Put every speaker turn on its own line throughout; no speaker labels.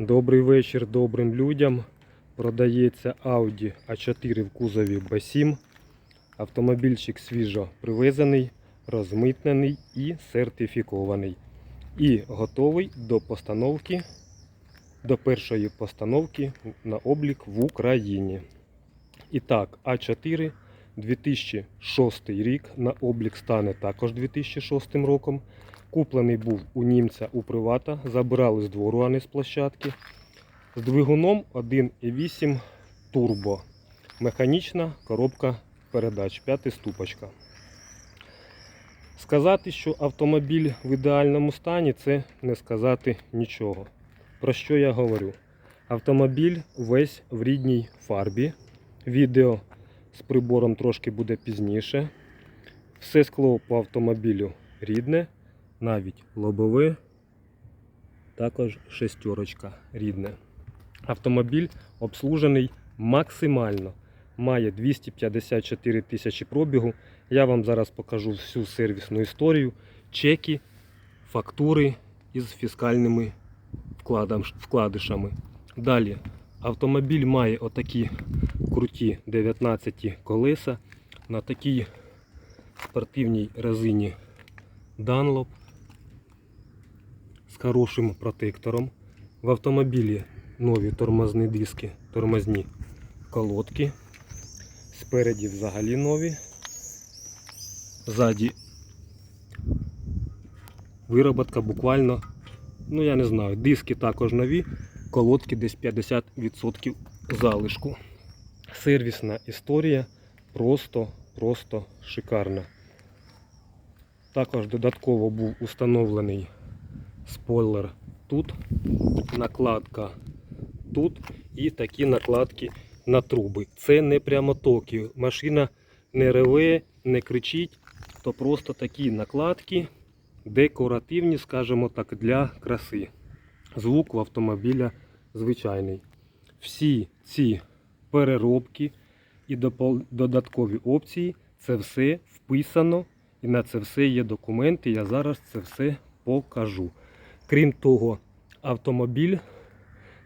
Добрий вечір добрим людям. Продається Audi A4 в кузові B7. Автомобільчик свіжо привезений, розмитнений і сертифікований. І готовий до постановки, до першої постановки на облік в Україні. І так, А4 2006 рік на облік стане також 2006 роком. Куплений був у німця у привата, забирали з двору, а не з площадки. З двигуном 1,8 турбо. Механічна коробка передач, п'ятиступочка. Сказати, що автомобіль в ідеальному стані, це не сказати нічого. Про що я говорю? Автомобіль весь в рідній фарбі. Відео з прибором трошки буде пізніше. Все скло по автомобілю рідне, навіть лобове, також шестерочка рідне. Автомобіль обслужений максимально. Має 254 тисячі пробігу. Я вам зараз покажу всю сервісну історію, чеки, фактури із фіскальними вкладишами. Далі автомобіль має отакі круті 19 колеса на такій спортивній резині Dunlop хорошим протектором. В автомобілі нові тормозні диски, тормозні колодки. Спереді взагалі нові. Ззаді вироботка буквально, ну я не знаю, диски також нові, колодки десь 50% залишку. Сервісна історія просто, просто шикарна. Також додатково був установлений спойлер тут, накладка тут і такі накладки на труби. Це не прямотоки. Машина не реве, не кричить, то просто такі накладки декоративні, скажімо так, для краси. Звук в автомобіля звичайний. Всі ці переробки і додаткові опції це все вписано і на це все є документи. Я зараз це все покажу. Крім того, автомобіль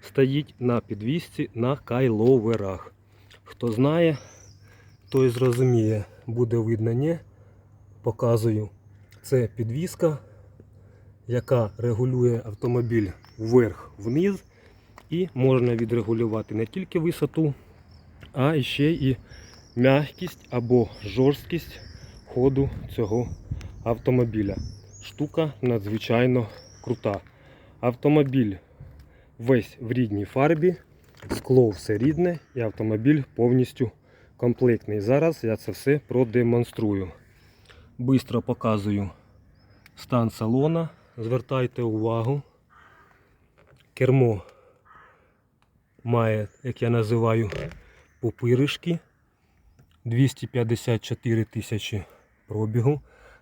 стоїть на підвісці на кайловерах. Хто знає, той зрозуміє, буде видно, ні. Показую. Це підвіска, яка регулює автомобіль вверх-вниз. І можна відрегулювати не тільки висоту, а ще і м'якість або жорсткість ходу цього автомобіля. Штука надзвичайно крута. Автомобіль весь в рідній фарбі, скло все рідне і автомобіль повністю комплектний. Зараз я це все продемонструю. Бистро показую стан салона. Звертайте увагу. Кермо має, як я називаю, пупиришки. 254 тисячі пробігу.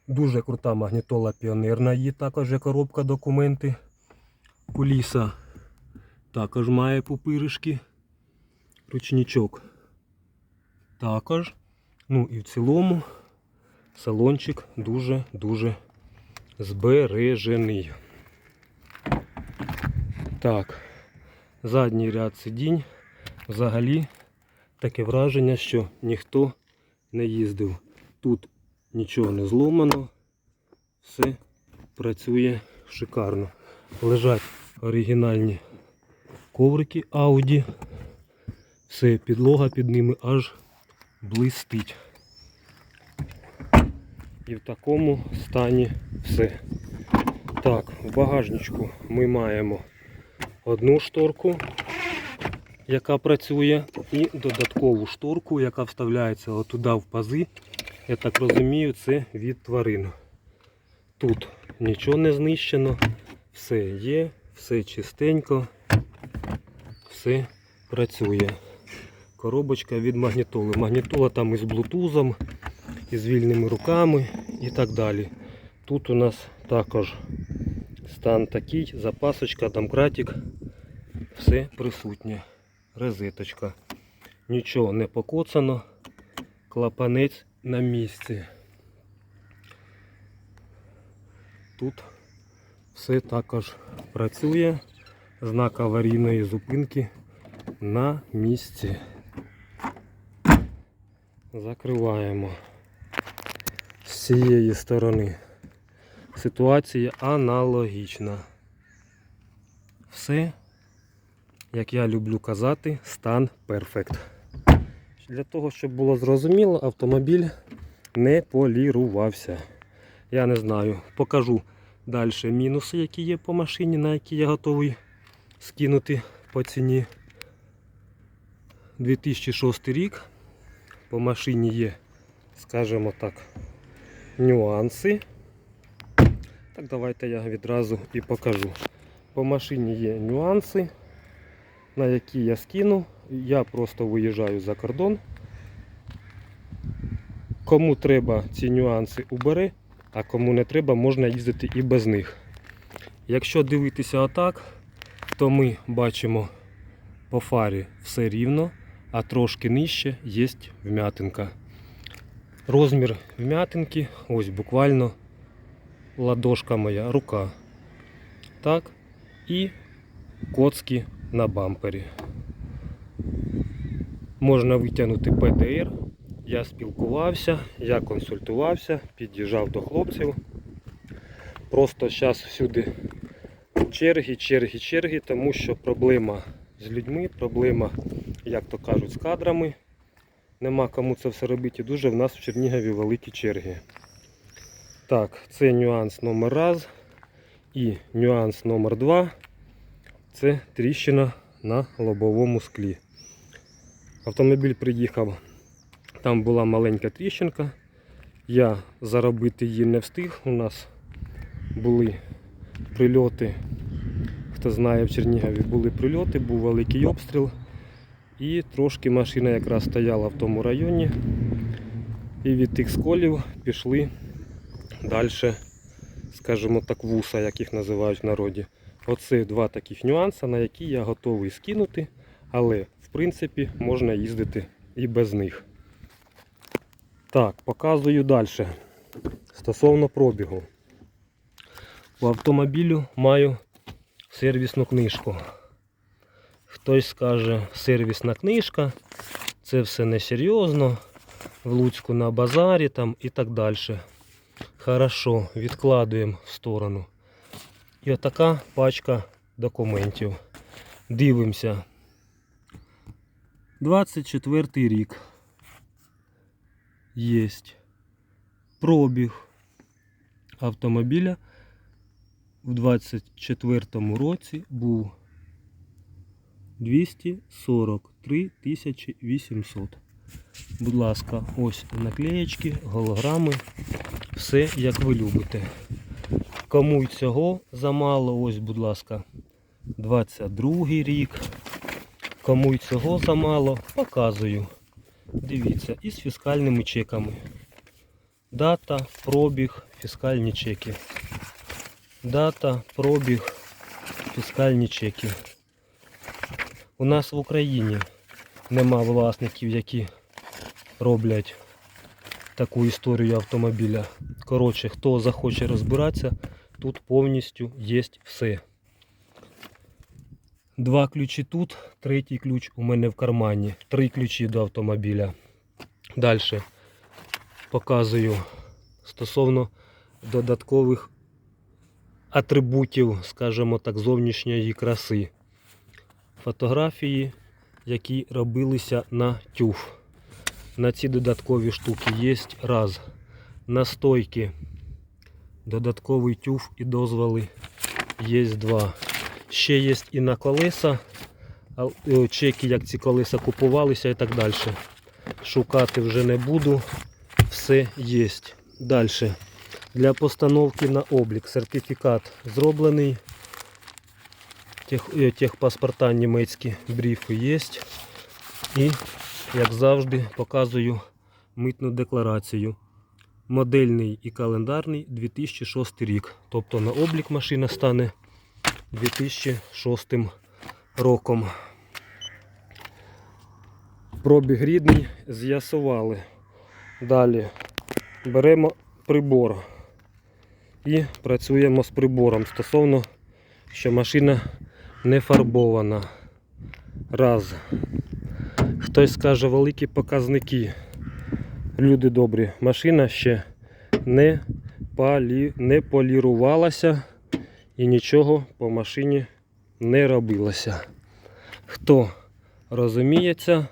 Дуже крута магнітола піонерна, її також є коробка документи. Куліса також має пупиришки. Ручничок також. Ну і в цілому салончик дуже-дуже збережений. Так, задній ряд сидінь. Взагалі таке враження, що ніхто не їздив. Тут нічого не зломано, все працює шикарно. Лежать оригінальні коврики Audi. Все, підлога під ними аж блистить. І в такому стані все. Так, в багажничку ми маємо одну шторку, яка працює, і додаткову шторку, яка вставляється отуда в пази. Я так розумію, це від тварин. Тут нічого не знищено, все є, все чистенько, все працює. Коробочка від магнітоли. Магнітола там із блутузом, із вільними руками і так далі. Тут у нас також стан такий, запасочка, домкратик, все присутнє. Розеточка. Нічого не покоцано, клапанець на місці. Тут все також працює. знак аварійної зупинки на місці. Закриваємо з цієї сторони. Ситуація аналогічна. Все, як я люблю казати, стан перфект. Для того, щоб було зрозуміло, автомобіль не полірувався. Я не знаю, покажу далі мінуси, які є по машині, на які я готовий скинути по ціні. 2006 рік. По машині є, скажімо так, нюанси. Так, давайте я відразу і покажу. По машині є нюанси, на які я скину. Я просто виїжджаю за кордон. Кому треба ці нюанси убери, а кому не треба, можна їздити і без них. Якщо дивитися отак, то ми бачимо по фарі все рівно, а трошки нижче є вмятинка. Розмір вмятинки, ось буквально ладошка моя, рука. Так, і коцки на бампері. Можна витягнути ПДР. Я спілкувався, я консультувався, під'їжджав до хлопців. Просто зараз всюди черги, черги, черги, тому що проблема з людьми, проблема, як то кажуть, з кадрами. Нема кому це все робити. Дуже в нас в Чернігові великі черги. Так, це нюанс номер раз. І нюанс номер два це тріщина на лобовому склі. Автомобіль приїхав, там була маленька тріщинка. Я заробити її не встиг. У нас були прильоти. Хто знає, в Чернігові були прильоти, був великий обстріл. І трошки машина якраз стояла в тому районі. І від тих сколів пішли далі, скажімо так, вуса, як їх називають в народі. Оце два таких нюанси, на які я готовий скинути, але в принципі можна їздити і без них. Так, показую далі. Стосовно пробігу. По автомобілю маю сервісну книжку. Хтось скаже, сервісна книжка, це все несерйозно, в Луцьку на базарі там і так далі. Хорошо, відкладуємо в сторону. І отака пачка документів. Дивимося. 24 рік. Єсть пробіг автомобіля в 24 році був 243 800. Будь ласка, ось наклеєчки, голограми, все як ви любите. Кому й цього замало, ось, будь ласка, 22 рік. Кому й цього замало, показую. Дивіться, із фіскальними чеками. Дата, пробіг, фіскальні чеки. Дата, пробіг, фіскальні чеки. У нас в Україні нема власників, які роблять таку історію автомобіля. Коротше, хто захоче розбиратися, тут повністю є все. Два ключі тут, третій ключ у мене в кармані. Три ключі до автомобіля. Далі показую стосовно додаткових атрибутів, скажімо так, зовнішньої краси. Фотографії, які робилися на тюф. На ці додаткові штуки є раз. Настойки, додатковий тюф і дозволи є два. Ще є і на колеса, е, чеки, як ці колеса купувалися і так далі. Шукати вже не буду. Все є. Далі. Для постановки на облік сертифікат зроблений. Тех, е, техпаспорта німецькі бріфи є. І, як завжди, показую митну декларацію. Модельний і календарний 2006 рік. Тобто на облік машина стане 2006 роком. Пробіг рідний з'ясували. Далі беремо прибор і працюємо з прибором стосовно, що машина не фарбована. Раз. Хтось скаже великі показники. Люди добрі, машина ще не, палі... не полірувалася і нічого по машині не робилося. Хто розуміється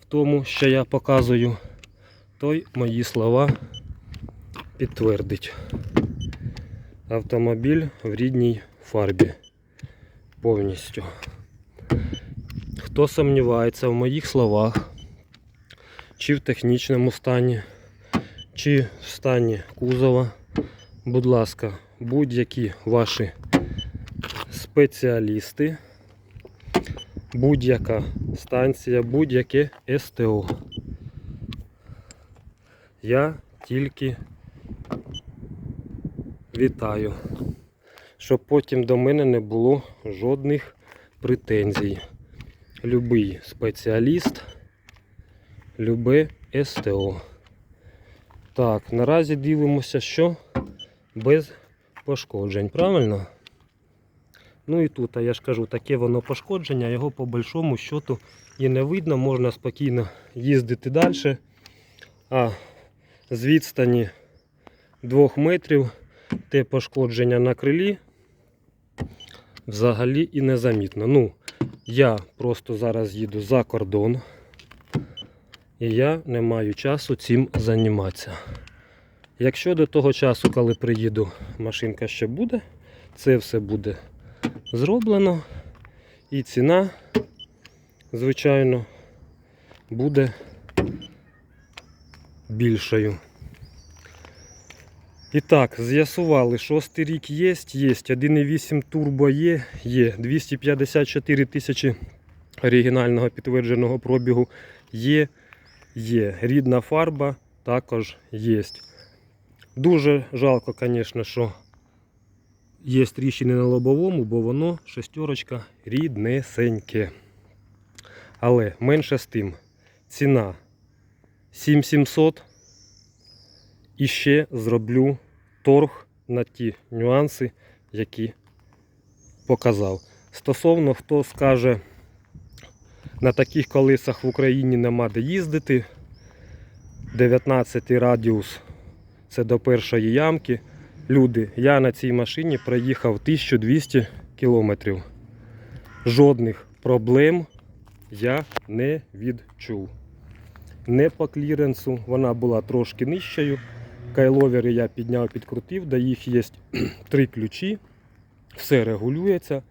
в тому, що я показую, той мої слова підтвердить. Автомобіль в рідній фарбі. Повністю. Хто сумнівається в моїх словах, чи в технічному стані, чи в стані кузова, будь ласка, будь-які ваші спеціалісти, будь-яка станція, будь-яке СТО. Я тільки вітаю, щоб потім до мене не було жодних претензій. Любий спеціаліст, любе СТО. Так, наразі дивимося, що без пошкоджень, правильно? Ну і тут, а я ж кажу, таке воно пошкодження, його по большому счету і не видно, можна спокійно їздити далі. А з відстані 2 метрів те пошкодження на крилі взагалі і незамітно. Ну, я просто зараз їду за кордон. І я не маю часу цим займатися. Якщо до того часу, коли приїду, машинка ще буде, це все буде зроблено. І ціна, звичайно, буде більшою. І так, з'ясували, шостий рік є, є, 1,8 турбо є, є, 254 тисячі оригінального підтвердженого пробігу є, є. Рідна фарба також є. Дуже жалко, звісно, що є тріщини на лобовому, бо воно шестерочка ріднесеньке. Але менше з тим, ціна 7700 і ще зроблю торг на ті нюанси, які показав. Стосовно хто скаже, на таких колесах в Україні нема де їздити. 19 радіус це до першої ямки. Люди, я на цій машині проїхав 1200 кілометрів. Жодних проблем я не відчув. Не по кліренсу, вона була трошки нижчою. Кайловери я підняв, підкрутив, до їх є три ключі. Все регулюється,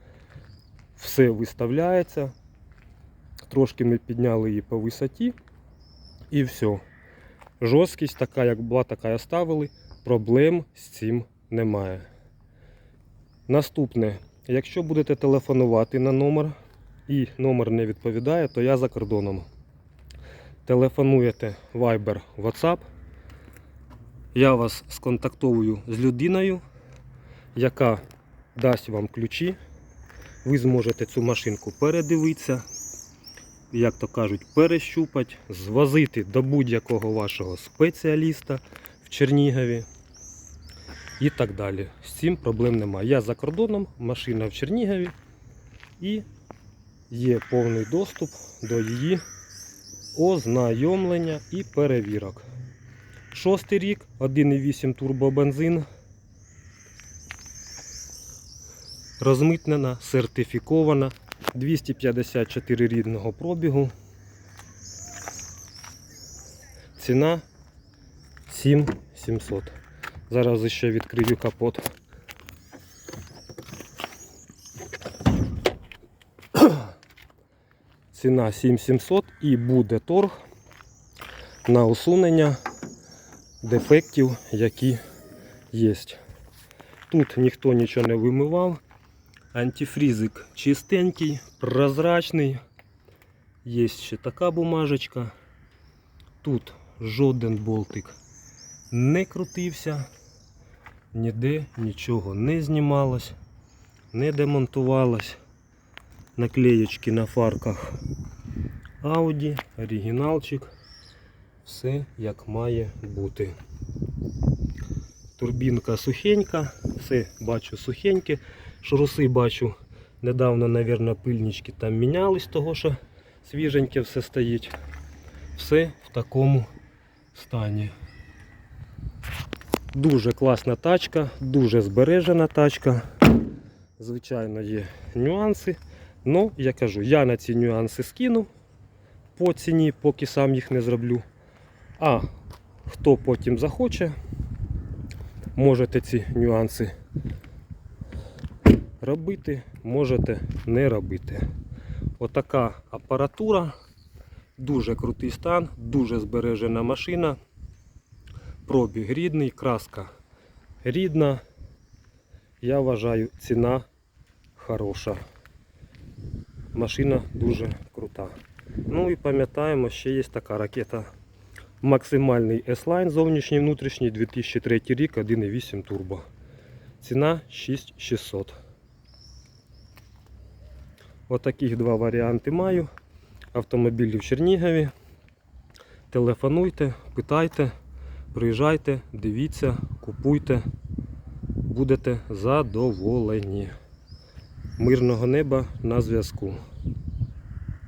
все виставляється. Трошки ми підняли її по висоті і все. Жорсткість така, як була, така і оставили. Проблем з цим немає. Наступне, якщо будете телефонувати на номер і номер не відповідає, то я за кордоном. Телефонуєте Viber, WhatsApp. Я вас сконтактовую з людиною, яка дасть вам ключі. Ви зможете цю машинку передивитися, як то кажуть, перещупати, звозити до будь-якого вашого спеціаліста в Чернігові і так далі. З цим проблем немає. Я за кордоном, машина в Чернігові і є повний доступ до її ознайомлення і перевірок. Шостий рік, 1,8 турбобензин. Розмитнена, сертифікована, 254 рідного пробігу. Ціна 7700. Зараз ще відкрию капот. Ціна 7700 і буде торг на усунення дефектів, які є. Тут ніхто нічого не вимивав. Антифрізик чистенький, прозрачний. Є ще така бумажечка. Тут жоден болтик не крутився, ніде нічого не знімалось, не демонтувалось. Наклеєчки на фарках Audi, оригіналчик. Все як має бути. Турбінка сухенька, все бачу сухеньке, шуруси бачу Недавно, мабуть, пильнички там мінялись, того що свіженьке все стоїть. Все в такому стані. Дуже класна тачка, дуже збережена тачка. Звичайно, є нюанси. Ну, я кажу, я на ці нюанси скину по ціні, поки сам їх не зроблю. А хто потім захоче, можете ці нюанси робити, можете не робити. Отака апаратура, дуже крутий стан, дуже збережена машина. Пробіг рідний, краска рідна. Я вважаю, ціна хороша. Машина дуже крута. Ну і пам'ятаємо, ще є така ракета. Максимальний S-Line зовнішній внутрішній 2003 рік 1.8 турбо. Ціна 6600. Отаких два варіанти маю. Автомобілі в Чернігові. Телефонуйте, питайте, приїжджайте, дивіться, купуйте. Будете задоволені. Мирного неба на зв'язку.